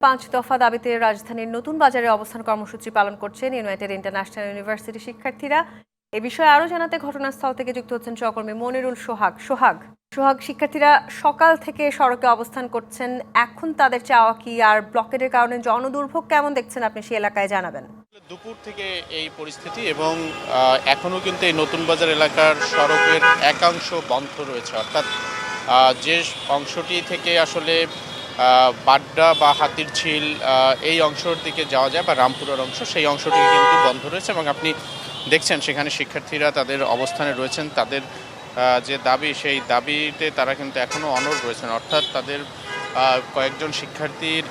পাঁচ দফা দাবিতে রাজধানীর নতুন বাজারে অবস্থান কর্মসূচি পালন করছেন ইউনাইটেড ইন্টারন্যাশনাল ইউনিভার্সিটি শিক্ষার্থীরা। এ বিষয়ে আরও জানাতে ঘটনাস্থল থেকে যুক্ত হচ্ছেন সহকর্মী মনিরুল সোহাগ। সোহাগ সোহাগ শিক্ষার্থীরা সকাল থেকে সড়কে অবস্থান করছেন। এখন তাদের চাওয়া কি আর ব্লকেডের কারণে জনদুর্ভোগ কেমন দেখছেন আপনি সেই এলাকায় জানাবেন। দুপুর থেকে এই পরিস্থিতি এবং আহ, এখনও কিন্তু এই নতুন বাজার এলাকার সড়কের একাংশ বন্ধ রয়েছে। অর্থাৎ যে অংশটি থেকে আসলে বাড্ডা বা হাতির ঝিল এই অংশের দিকে যাওয়া যায় বা রামপুরের অংশ, সেই অংশটি কিন্তু বন্ধ রয়েছে এবং আপনি দেখছেন সেখানে শিক্ষার্থীরা তাদের অবস্থানে রয়েছেন। তাদের যে দাবি, সেই দাবিতে তারা কিন্তু এখনও অনড় রয়েছেন। অর্থাৎ তাদের কয়েকজন শিক্ষার্থীর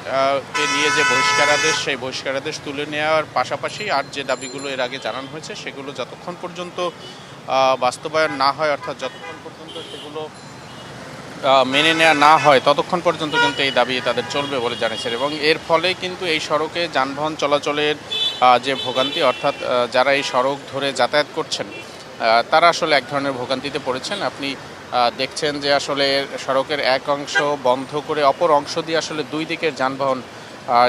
কে নিয়ে যে বহিষ্কারাদেশ, সেই বহিষ্কারাদেশ তুলে নেওয়ার পাশাপাশি আর যে দাবিগুলো এর আগে জানানো হয়েছে, সেগুলো যতক্ষণ পর্যন্ত বাস্তবায়ন না হয়, অর্থাৎ যতক্ষণ পর্যন্ত সেগুলো মেনে নেওয়া না হয়, ততক্ষণ পর্যন্ত কিন্তু এই দাবি তাদের চলবে বলে জানিয়েছেন। এবং এর ফলে কিন্তু এই সড়কে যানবাহন চলাচলের যে ভোগান্তি, অর্থাৎ যারা এই সড়ক ধরে যাতায়াত করছেন তারা আসলে এক ধরনের ভোগান্তিতে পড়েছেন। আপনি দেখছেন যে আসলে সড়কের এক অংশ বন্ধ করে অপর অংশ দিয়ে আসলে দুই দিকের যানবাহন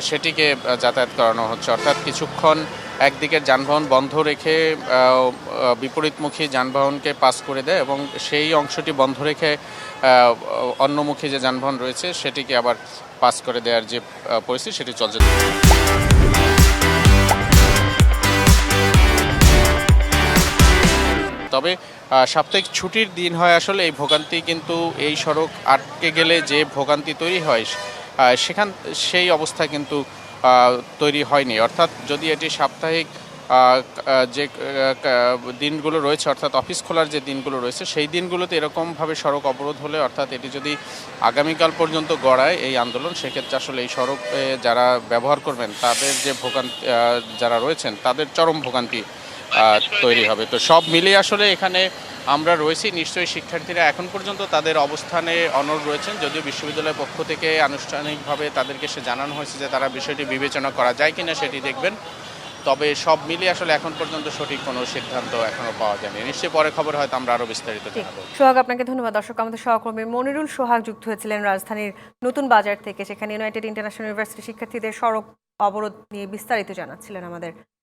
সেটিকে যাতায়াত করানো হচ্ছে। অর্থাৎ কিছুক্ষণ একদিকের যানবাহন বন্ধ রেখে বিপরীতমুখী যানবাহনকে পাস করে দেয় এবং সেই অংশটি বন্ধ রেখে অন্যমুখী যে যানবাহন রয়েছে, সেটিকে আবার পাস করে দেওয়ার যে পরিস্থিতি, সেটি চলছে। তবে সাপ্তাহিক ছুটির দিন হয় আসলে, এই ভোগান্তি কিন্তু এই সড়ক আটকে গেলে যে ভোগান্তি তৈরি হয় সেখান, সেই অবস্থা কিন্তু তৈরি হয়নি। অর্থাৎ যদি এটি সাপ্তাহিক যে দিনগুলো রয়েছে, অর্থাৎ অফিস খোলার যে দিনগুলো রয়েছে, সেই দিনগুলোতে এরকমভাবে সড়ক অবরোধ হলে, অর্থাৎ এটি যদি আগামীকাল পর্যন্ত গড়ায় এই আন্দোলন, সেক্ষেত্রে আসলে এই সড়ক যারা ব্যবহার করবেন, তাদের যে ভোগান্তি যারা রয়েছেন, তাদের চরম ভোগান্তি তৈরি হবে। তো সব মিলিয়ে আসলে এখানে আমরা রয়েছি নিশ্চয়ই শিক্ষার্থীরা এখন পর্যন্ত তাদের অবস্থানে অনড় রয়েছেন। যদিও বিশ্ববিদ্যালয়ের পক্ষ থেকে আনুষ্ঠানিকভাবে তাদেরকে সে জানানো হয়েছে যে তারা বিষয়টি বিবেচনা করা যায় কিনা সেটি দেখবেন। তবে সব মিলিয়ে আসলে এখন পর্যন্ত সঠিক কোনো সিদ্ধান্ত এখনও পাওয়া যায়নি। নিশ্চয়ই পরে খবর হয়তো আমরা আরও বিস্তারিত জানাব। সোহাগ আপনাকে ধন্যবাদ। দর্শক আমাদের সহকর্মী মনিরুল সোহাগ যুক্ত হয়েছিলেন রাজধানীর নতুন বাজার থেকে সেখানে ইউনাইটেড ইন্টারন্যাশনাল ইউনিভার্সিটি শিক্ষার্থীদের সড়ক অবরোধ নিয়ে বিস্তারিত জানাচ্ছিলেন আমাদের